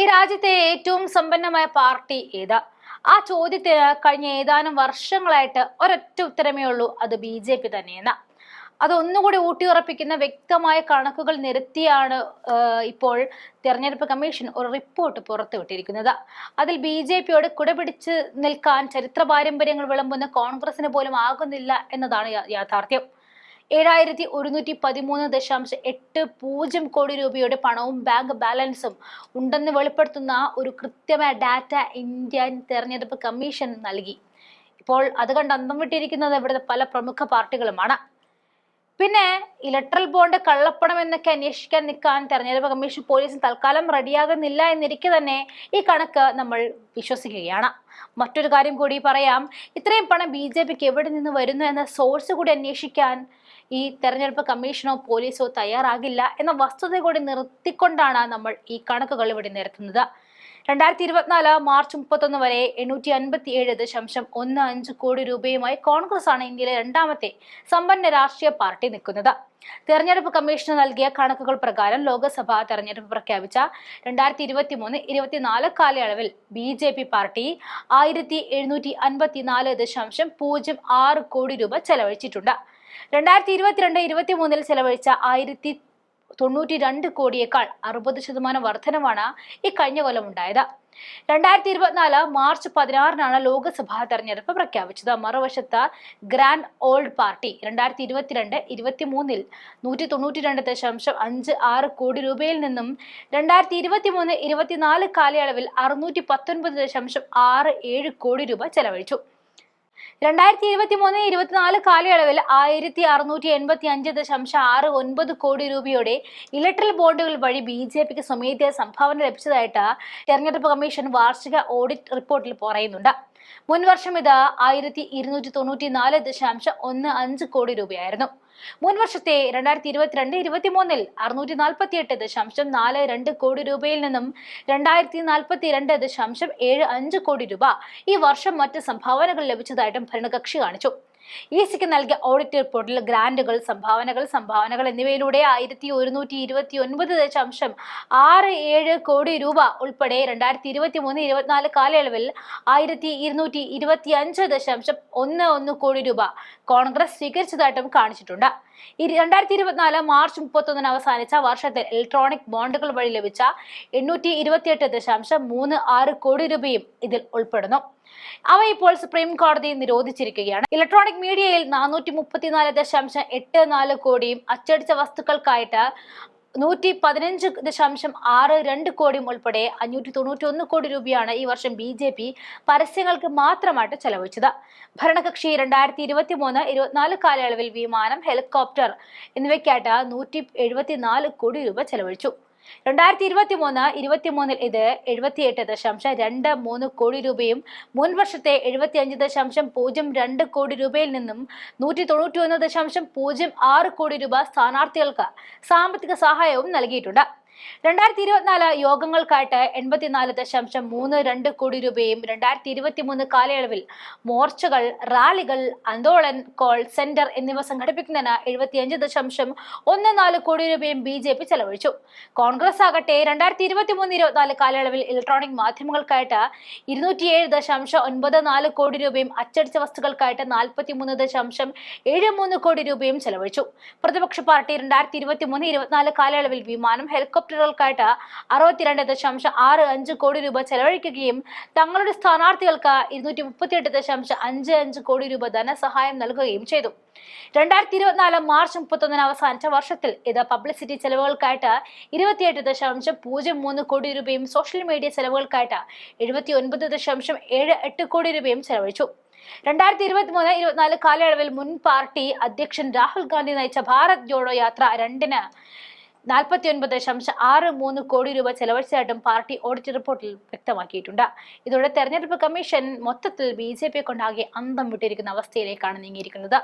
ഈ രാജ്യത്തെ ഏറ്റവും സമ്പന്നമായ പാർട്ടി ഏതാ? ആ ചോദ്യത്തിന് കഴിഞ്ഞ ഏതാനും വർഷങ്ങളായിട്ട് ഒരൊറ്റ ഉത്തരമേ ഉള്ളൂ അത് ബി ജെ പി തന്നെയെന്ന. അതൊന്നുകൂടി ഊട്ടിയുറപ്പിക്കുന്ന വ്യക്തമായ കണക്കുകൾ നിരത്തിയാണ് ഇപ്പോൾ തെരഞ്ഞെടുപ്പ് കമ്മീഷൻ ഒരു റിപ്പോർട്ട് പുറത്തുവിട്ടിരിക്കുന്നത്. അതിൽ ബി ജെ പിയോട് കുടപിടിച്ച് നിൽക്കാൻ ചരിത്ര പാരമ്പര്യങ്ങൾ വിളമ്പുന്ന കോൺഗ്രസിന് പോലും ആകുന്നില്ല എന്നതാണ് യാഥാർത്ഥ്യം. ഏഴായിരത്തി ഒരുന്നൂറ്റി പതിമൂന്ന് ദശാംശം എട്ട് പൂജ്യം കോടി രൂപയുടെ പണവും ബാങ്ക് ബാലൻസും ഉണ്ടെന്ന് വെളിപ്പെടുത്തുന്ന ഒരു കൃത്യമായ ഡാറ്റ ഇന്ത്യൻ തെരഞ്ഞെടുപ്പ് കമ്മീഷൻ നൽകി. ഇപ്പോൾ അത് കണ്ട് അന്തം വിട്ടിരിക്കുന്നത് ഇവിടുത്തെ പല പ്രമുഖ പാർട്ടികളുമാണ്. പിന്നെ ഇലക്ട്രൽ ബോണ്ട് കള്ളപ്പണം എന്നൊക്കെ അന്വേഷിക്കാൻ നിൽക്കാൻ തെരഞ്ഞെടുപ്പ് കമ്മീഷൻ പോലീസും തൽക്കാലം റെഡിയാകുന്നില്ല എന്നിരിക്കെ തന്നെ ഈ കണക്ക് നമ്മൾ വിശ്വസിക്കുകയാണ്. മറ്റൊരു കാര്യം കൂടി പറയാം. ഇത്രയും പണം ബി ജെ പിക്ക് എവിടെ നിന്ന് വരുന്നു എന്ന സോഴ്സ് കൂടി അന്വേഷിക്കാൻ ഈ തെരഞ്ഞെടുപ്പ് കമ്മീഷനോ പോലീസോ തയ്യാറാകില്ല എന്ന വസ്തുത കൂടി നിർത്തിക്കൊണ്ടാണ് നമ്മൾ ഈ കണക്കുകൾ ഇവിടെ നിരത്തുന്നത്. രണ്ടായിരത്തി ഇരുപത്തിനാല് മാർച്ച് മുപ്പത്തൊന്ന് വരെ എണ്ണൂറ്റി അൻപത്തി ഏഴ് ദശാംശം ഒന്ന് അഞ്ച് കോടി രൂപയുമായി കോൺഗ്രസ് ആണ് ഇന്ത്യയിലെ രണ്ടാമത്തെ സമ്പന്ന രാഷ്ട്രീയ പാർട്ടി നിൽക്കുന്നത്. തെരഞ്ഞെടുപ്പ് കമ്മീഷന് നൽകിയ കണക്കുകൾ പ്രകാരം ലോക്സഭാ തെരഞ്ഞെടുപ്പ് പ്രഖ്യാപിച്ച രണ്ടായിരത്തി ഇരുപത്തി മൂന്ന് ഇരുപത്തിനാല് കാലയളവിൽ ബി ജെ പി പാർട്ടി ആയിരത്തി എഴുന്നൂറ്റി അൻപത്തിനാല് ദശാംശം പൂജ്യം ആറ് കോടി രൂപ ചെലവഴിച്ചിട്ടുണ്ട്. രണ്ടായിരത്തി ഇരുപത്തിരണ്ട് ഇരുപത്തി മൂന്നിൽ ചെലവഴിച്ച ആയിരത്തി തൊണ്ണൂറ്റി രണ്ട് കോടിയേക്കാൾ അറുപത് ശതമാനം വർധനമാണ് ഈ കഴിഞ്ഞ കൊല്ലം ഉണ്ടായത് രണ്ടായിരത്തി ഇരുപത്തിനാല് മാർച്ച് പതിനാറിനാണ് ലോക്സഭാ തെരഞ്ഞെടുപ്പ് പ്രഖ്യാപിച്ചത്. മറുവശത്ത് ഗ്രാൻഡ് ഓൾഡ് പാർട്ടി രണ്ടായിരത്തി ഇരുപത്തിരണ്ട് ഇരുപത്തി മൂന്നിൽ നൂറ്റി തൊണ്ണൂറ്റി രണ്ട് ദശാംശം അഞ്ച് ആറ് കോടി രൂപയിൽ നിന്നും രണ്ടായിരത്തി ഇരുപത്തി മൂന്ന് ഇരുപത്തിനാല് കാലയളവിൽ അറുന്നൂറ്റി പത്തൊൻപത് ദശാംശം ആറ് ഏഴ് കോടി രൂപ ചെലവഴിച്ചു. രണ്ടായിരത്തി ഇരുപത്തി മൂന്ന് ഇരുപത്തിനാല് കാലയളവിൽ ആയിരത്തി അറുന്നൂറ്റി എൺപത്തി അഞ്ച് ദശാംശം ആറ് ഒൻപത് കോടി രൂപയുടെ ഇലക്ട്രൽ ബോണ്ടുകൾ വഴി ബി ജെ പിക്ക് സ്വമേധ്യ സംഭാവന ലഭിച്ചതായിട്ട് തെരഞ്ഞെടുപ്പ് കമ്മീഷൻ വാർഷിക ഓഡിറ്റ് റിപ്പോർട്ടിൽ പറയുന്നുണ്ട്. മുൻവർഷം ഇത് ആയിരത്തി ഇരുന്നൂറ്റി തൊണ്ണൂറ്റി നാല് ദശാംശം ഒന്ന് അഞ്ച് കോടി രൂപയായിരുന്നു. മുൻ വർഷത്തെ രണ്ടായിരത്തി ഇരുപത്തിരണ്ട് ഇരുപത്തി മൂന്നിൽ അറുന്നൂറ്റി നാൽപ്പത്തി എട്ട് ദശാംശം നാല് രണ്ട് കോടി രൂപയിൽ നിന്നും രണ്ടായിരത്തി നാൽപ്പത്തി രണ്ട് ദശാംശം ഏഴ് അഞ്ച് കോടി രൂപ ഈ വർഷം മറ്റ് സംഭാവനകൾ ലഭിച്ചതായിട്ടും ഭരണകക്ഷി കാണിച്ചു. ഇ സിക്ക് നൽകിയ ഓഡിറ്റ് റിപ്പോർട്ടിൽ ഗ്രാൻഡുകൾ സംഭാവനകൾ സംഭാവനകൾ എന്നിവയിലൂടെ ആയിരത്തി ഒരുന്നൂറ്റി ഇരുപത്തി ഒൻപത് ദശാംശം ആറ് ഏഴ് കോടി രൂപ ഉൾപ്പെടെ രണ്ടായിരത്തി ഇരുപത്തി മൂന്ന് ഇരുപത്തിനാല് കാലയളവിൽ ആയിരത്തി ഇരുന്നൂറ്റി ഇരുപത്തി അഞ്ച് ദശാംശം ഒന്ന് ഒന്ന് കോടി രൂപ കോൺഗ്രസ് സ്വീകരിച്ചതായിട്ടും കാണിച്ചിട്ടുണ്ട്. രണ്ടായിരത്തി ഇരുപത്തിനാല് മാർച്ച് മുപ്പത്തൊന്നിന് അവസാനിച്ച വർഷത്തിൽ ഇലക്ട്രോണിക് ബോണ്ടുകൾ വഴി ലഭിച്ച എണ്ണൂറ്റി ഇരുപത്തിയെട്ട് ദശാംശം മൂന്ന് ആറ് കോടി രൂപയും ഇതിൽ ഉൾപ്പെടുന്നു. അവ ഇപ്പോൾ സുപ്രീം കോടതി നിരോധിച്ചിരിക്കുകയാണ്. ഇലക്ട്രോണിക് മീഡിയയിൽ നാനൂറ്റി മുപ്പത്തിനാല് ദശാംശം എട്ട് നാല് കോടിയും അച്ചടിച്ച വസ്തുക്കൾക്കായിട്ട് നൂറ്റി പതിനഞ്ച് ദശാംശം ആറ് രണ്ട് കോടിയും ഉൾപ്പെടെ അഞ്ഞൂറ്റി തൊണ്ണൂറ്റി ഒന്ന് കോടി രൂപയാണ് ഈ വർഷം ബി ജെ പി പരസ്യങ്ങൾക്ക് മാത്രമായിട്ട് ചെലവഴിച്ചത്. ഭരണകക്ഷി രണ്ടായിരത്തി ഇരുപത്തി മൂന്ന് ഇരുപത്തിനാല് കാലയളവിൽ വിമാനം ഹെലികോപ്റ്റർ എന്നിവയ്ക്കായിട്ട് നൂറ്റി എഴുപത്തിനാല് കോടി രൂപ ചെലവഴിച്ചു. രണ്ടായിരത്തി ഇരുപത്തി മൂന്ന് ഇരുപത്തി മൂന്നിൽ ഇത് എഴുപത്തിയെട്ട് ദശാംശം രണ്ട് മൂന്ന് കോടി രൂപയും മുൻ വർഷത്തെ എഴുപത്തി അഞ്ച് ദശാംശം പൂജ്യം രണ്ട് കോടി രൂപയിൽ നിന്നും നൂറ്റി തൊണ്ണൂറ്റി ഒന്ന് ദശാംശം പൂജ്യം ആറ് കോടി രൂപ സ്ഥാനാർത്ഥികൾക്ക് സാമ്പത്തിക സഹായവും നൽകിയിട്ടുണ്ട്. രണ്ടായിരത്തി ഇരുപത്തിനാല് യോഗങ്ങൾക്കായിട്ട് എൺപത്തിനാല് ദശാംശം മൂന്ന് രണ്ട് കോടി രൂപയും രണ്ടായിരത്തി ഇരുപത്തി മൂന്ന് കാലയളവിൽ മോർച്ചകൾ റാലികൾ ആന്തോളൻ കോൾ സെന്റർ എന്നിവ സംഘടിപ്പിക്കുന്നതിന് എഴുപത്തിയഞ്ച് ദശാംശം ഒന്ന് നാല് കോടി രൂപയും ബി ജെ പി ചെലവഴിച്ചു. കോൺഗ്രസ് ആകട്ടെ രണ്ടായിരത്തി ഇരുപത്തി മൂന്ന് ഇരുപത്തിനാല് കാലയളവിൽ ഇലക്ട്രോണിക് മാധ്യമങ്ങൾക്കായിട്ട് ഇരുന്നൂറ്റിയേഴ് ദശാംശം ഒൻപത് നാല് കോടി രൂപയും അച്ചടിച്ച വസ്തുക്കൾക്കായിട്ട് നാൽപ്പത്തി മൂന്ന് ദശാംശം ഏഴ് മൂന്ന് കോടി രൂപയും ചെലവഴിച്ചു. പ്രതിപക്ഷ പാർട്ടി രണ്ടായിരത്തി ഇരുപത്തി മൂന്ന് ഇരുപത്തിനാല് കാലയളവിൽ വിമാനം ഹെലികോപ്റ്ററുകൾക്കായിട്ട് അറുപത്തിരണ്ട് ദശാംശം ആറ് അഞ്ച് കോടി രൂപ ചെലവഴിക്കുകയും തങ്ങളുടെ സ്ഥാനാർത്ഥികൾക്ക് ഇരുന്നൂറ്റി മുപ്പത്തിയെട്ട് ദശാംശം അഞ്ച് അഞ്ച് കോടി രൂപ ധനസഹായം നൽകുകയും ചെയ്തു. രണ്ടായിരത്തി ഇരുപത്തിനാല് മാർച്ച് മുപ്പത്തൊന്നിന് അവസാനിച്ച വർഷത്തിൽ ഇത് പബ്ലിസിറ്റി ചെലവുകൾക്കായിട്ട് ഇരുപത്തിയെട്ട് ദശാംശം പൂജ്യം മൂന്ന് കോടി രൂപയും സോഷ്യൽ മീഡിയ ചെലവുകൾക്കായിട്ട് എഴുപത്തി ഒൻപത് ദശാംശം ഏഴ് എട്ട് കോടി രൂപയും ചെലവഴിച്ചു. രണ്ടായിരത്തി ഇരുപത്തി മൂന്ന് ഇരുപത്തിനാല് കാലയളവിൽ മുൻ പാർട്ടി അധ്യക്ഷൻ രാഹുൽ ഗാന്ധി നയിച്ച ഭാരത് ജോഡോ യാത്ര രണ്ടിന് നാൽപ്പത്തി ഒൻപത് ദശാംശം ആറ് മൂന്ന് കോടി രൂപ ചെലവഴിച്ചതായിട്ടും പാർട്ടി ഓഡിറ്റ് റിപ്പോർട്ടിൽ വ്യക്തമാക്കിയിട്ടുണ്ട്. ഇതോടെ തെരഞ്ഞെടുപ്പ് കമ്മീഷൻ മൊത്തത്തിൽ ബി ജെ പിയെ കൊണ്ടാകെ അന്തം വിട്ടിരിക്കുന്ന അവസ്ഥയിലേക്കാണ് നീങ്ങിയിരിക്കുന്നത്.